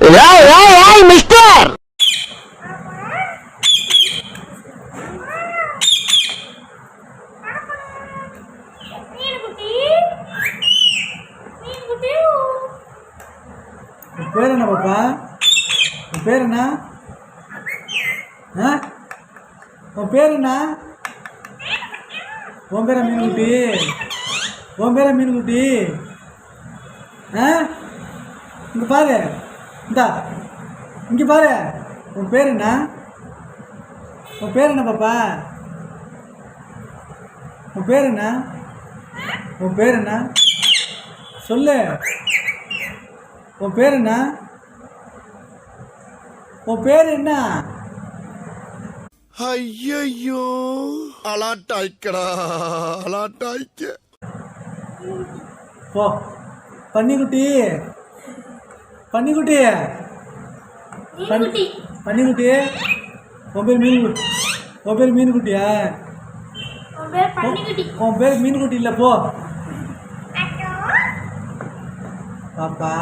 ஏய் ஏய் ஏய் மிஸ்டர் உன் பேர் என்ன பாப்பா? உன் பேர் என்ன? ஆ? உன் பேர் என்ன? உன் பேர மீன்குட்டி? உன் பேர மீன்குட்டி? ஆ? இங்கே பாரு. இந்தா இங்கே பாரு. உன் பேர் என்ன? உன் பேர் என்ன பாப்பா? உன் பேர் என்ன? உன் பேர் என்ன? சொல்லு. உன் பேர் என்ன? உன் பேர் என்ன? ஐயையோ. அலாட்டாய்க்கடா. அலாட்டாய்க்க. போ. பன்னிக்குட்டி. பன்னிக்குட்டி பன்னிக்குட்டி உன் பேர் மீன்குட்டி உன் பேர் மீன்குட்டியா? உன் பேர் மீன்குட்டி இல்லை போ. பாப்பா.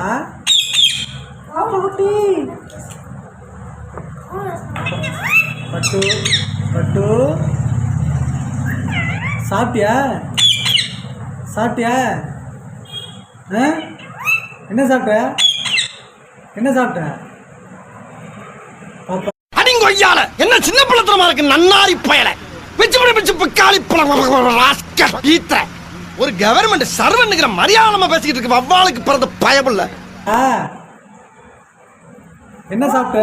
குட்டி பட்டு பட்டு. சாப்பிட்டியா? சாப்பிட்டியா? ஆ? என்ன சாப்பிட்ட? என்ன சாப்பிட்ட? அடிங்கொய்யால என்ன சின்ன பிள்ளத்தனமா இருக்கு நன்னாரி பயல. வச்சு விட வச்சு பிக்காளி ராஸ்கல் ஈத்த ஒரு கவர்மெண்ட் சர்வன்னுங்கிற மரியாதை பேசிக்கிட்டு இருக்கு வவ்வாளுக்கு பிறந்த பயமில்ல என்ன சாப்பிட்ட?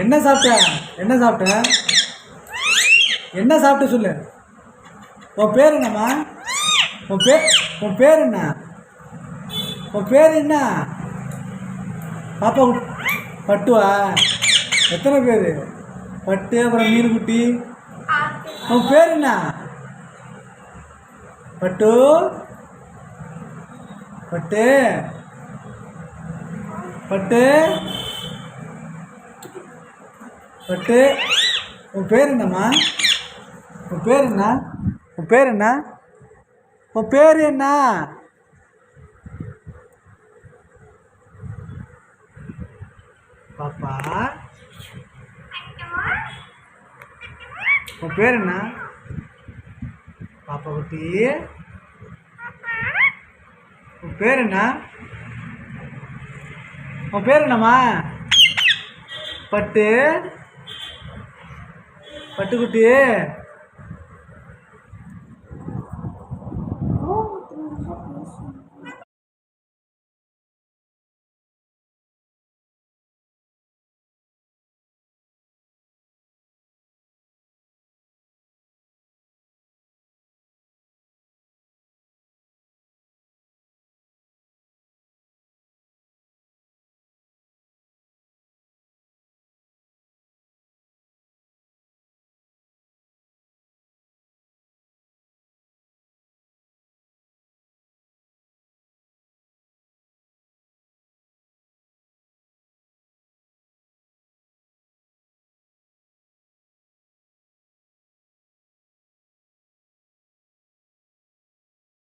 என்ன சாப்பிட்ட? என்ன சாப்பிட்ட? என்ன சாப்பிட்ட சொல்லு. உன் பேர் என்னம்மா? உன் பேர் உன் பேர் என்ன? உன் பேர் என்ன? பாப்பா கு- பட்டுவா? எத்தனை பேர்? பட்டு அப்புறம் மீன்குட்டி உன் பேர் என்ன? பட்டு. பட்டு. பட்டு. பட்டு. உன் பேர் என்னம்மா? உன் பேர் என்ன? உன் பேர் என்ன? உன் பேர் என்ன? பார். உன் பேர் என்ன? பாப்பா குட்டி. உன் பேர் என்ன? உன் பேர் என்னம்மா? பட்டு. பட்டுக்குட்டி Oh,